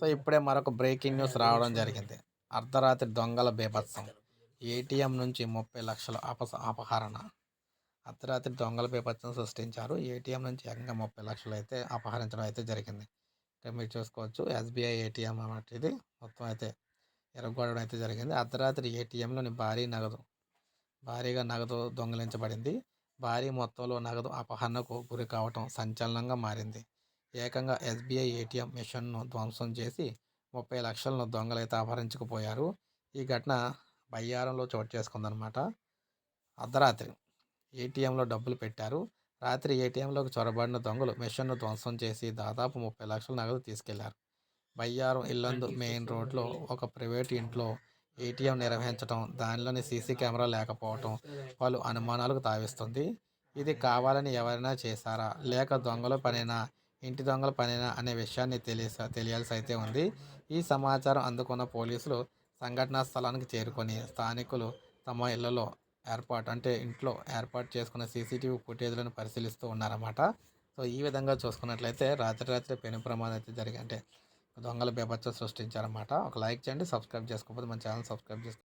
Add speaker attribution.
Speaker 1: So ఇప్పుడే మరొక breaking news రావడం జరిగింది. అర్ధరాత్రి దొంగల బీభత్సం. ఏటీఎం నుంచి ముప్పై లక్షల అపస అపహరణ. అర్ధరాత్రి దొంగల బీభత్సం సృష్టించారు. ఏటీఎం నుంచి ఏకంగా ముప్పై లక్షలు అయితే అపహరించడం అయితే జరిగింది. ఇక్కడ మీరు చూసుకోవచ్చు ఎస్బీఐ ఏటీఎం అన్నమాట మొత్తం అయితే ఎరగొడడం అయితే జరిగింది. అర్ధరాత్రి ఏటీఎంలోని భారీ నగదు భారీగా నగదు దొంగిలించబడింది. భారీ మొత్తంలో నగదు అపహరణకు గురి కావటం సంచలనంగా మారింది. ఏకంగా ఎస్బీఐ ఏటీఎం మిషన్ను ధ్వంసం చేసి ముప్పై లక్షలను దొంగలైతే అపహరించుకుపోయారు. ఈ ఘటన బయ్యారంలో చోటు చేసుకుందనమాట అర్ధరాత్రి ఏటీఎంలో డబ్బులు పెట్టారు. రాత్రి ఏటీఎంలోకి చొరబడిన దొంగలు మిషన్ను ధ్వంసం చేసి దాదాపు ముప్పై లక్షల నగదు తీసుకెళ్ళారు. బయ్యారం ఇల్లందు మెయిన్ రోడ్లో ఒక ప్రైవేట్ ఇంట్లో ఏటీఎం నిర్వహించడం దానిలోని సీసీ కెమెరా లేకపోవటం పలు అనుమానాలకు తావిస్తుంది. ఇది కావాలని ఎవరైనా చేశారా? లేక దొంగల పనేనా? ఇంటి దొంగల పనేనా అనే విషయాన్ని తెలియ తెలియాల్సి అయితే ఉంది. ఈ సమాచారం అందుకున్న పోలీసులు సంఘటనా స్థలానికి చేరుకొని స్థానికులు తమ ఇళ్ళలో ఏర్పాటు అంటే ఇంట్లో ఏర్పాటు చేసుకున్న సీసీటీవీ ఫుటేజ్లను పరిశీలిస్తూ ఉన్నారన్నమాట. సో ఈ విధంగా చూసుకున్నట్లయితే రాత్రి రాత్రి పెను ప్రమాదం అయితే జరిగి అంటే దొంగల బీభత్సం సృష్టించారన్నమాట. ఒక లైక్ చేయండి సబ్స్క్రైబ్ చేసుకోకపోతే మన ఛానల్ సబ్స్క్రైబ్ చేసుకోండి